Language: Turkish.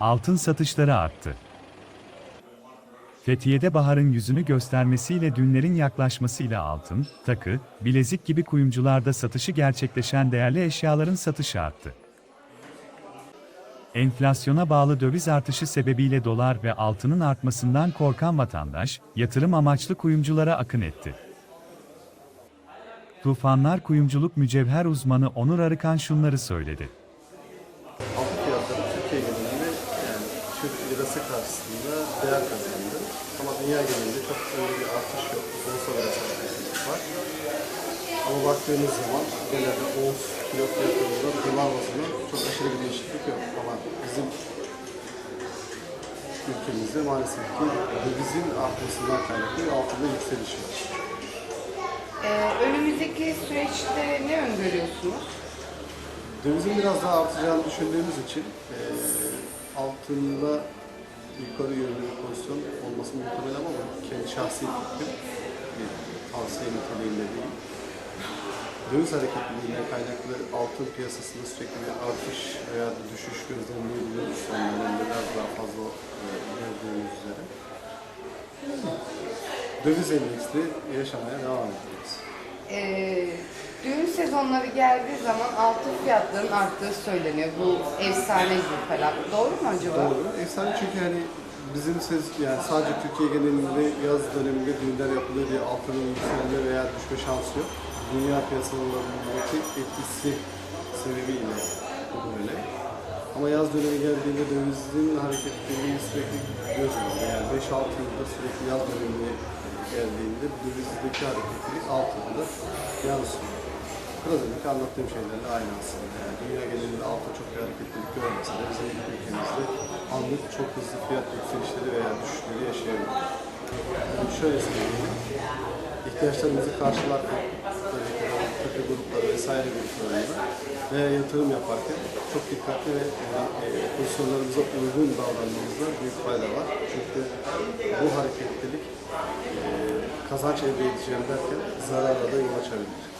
Altın satışları arttı. Fethiye'de baharın yüzünü göstermesiyle dünlerin yaklaşmasıyla altın, takı, bilezik gibi kuyumcularda satışı gerçekleşen değerli eşyaların satışı arttı. Enflasyona bağlı döviz artışı sebebiyle dolar ve altının artmasından korkan vatandaş, yatırım amaçlı kuyumculara akın etti. Tufanlar Kuyumculuk Mücevher uzmanı Onur Arıkan şunları söyledi. Altın fiyatları Türkiye Türk lirası karşısında değer kazandı. Ama dünya genelinde çok öyle bir artış yok. Borsa biraz hareketlilik var. Ama baktığınız zaman genelde ons kilo fiyatlarında dolar bazında çok aşırı bir değişiklik yok. Ama bizim ülkemizde maalesef ki dövizin artmasından kaynaklı altında yükseliş var. Ee, önümüzdeki süreçte ne öngörüyorsunuz? Dövizin biraz daha artacağını düşündüğümüz için e, altında yukarı yönlü bir pozisyon olması muhtemel ama kendi şahsi fikrim bir tavsiye niteliğinde değil. Döviz hareketliliğinden kaynaklı altın piyasasında sürekli bir artış veya düşüş gözlemleyebiliyoruz son dönemde biraz daha fazla e, gördüğümüz üzere. Döviz endeksli yaşamaya devam ediyoruz. Ee, sezonları geldiği zaman altın fiyatlarının arttığı söyleniyor. Bu efsane gibi falan. Doğru mu acaba? Doğru. Efsane çünkü hani bizim ses yani sadece Türkiye genelinde yaz döneminde düğünler yapılıyor diye altının yükselme veya düşme şansı yok. Dünya piyasalarındaki etkisi sebebiyle bu böyle. Ama yaz dönemi geldiğinde dövizin hareketliliği sürekli gözüküyor. Yani 5-6 yılda sürekli yaz dönemi geldiğinde dövizdeki hareketlilik altında yansıyor. Biraz önceki anlattığım şeylerle aynı aslında. Yani dünya genelinde altın çok bir hareketlilik görmese de bizim ülkemizde anlık çok hızlı fiyat yükselişleri veya düşüşleri yaşayabilir. Yani şöyle söyleyeyim, ihtiyaçlarımızı karşılarken takı grupları vesaire gruplarında veya yatırım yaparken çok dikkatli ve yani, e, pozisyonlarımıza uygun davranmamızda büyük fayda var. Çünkü bu hareketlilik e, kazanç elde edeceğim derken zarara da yol açabilir.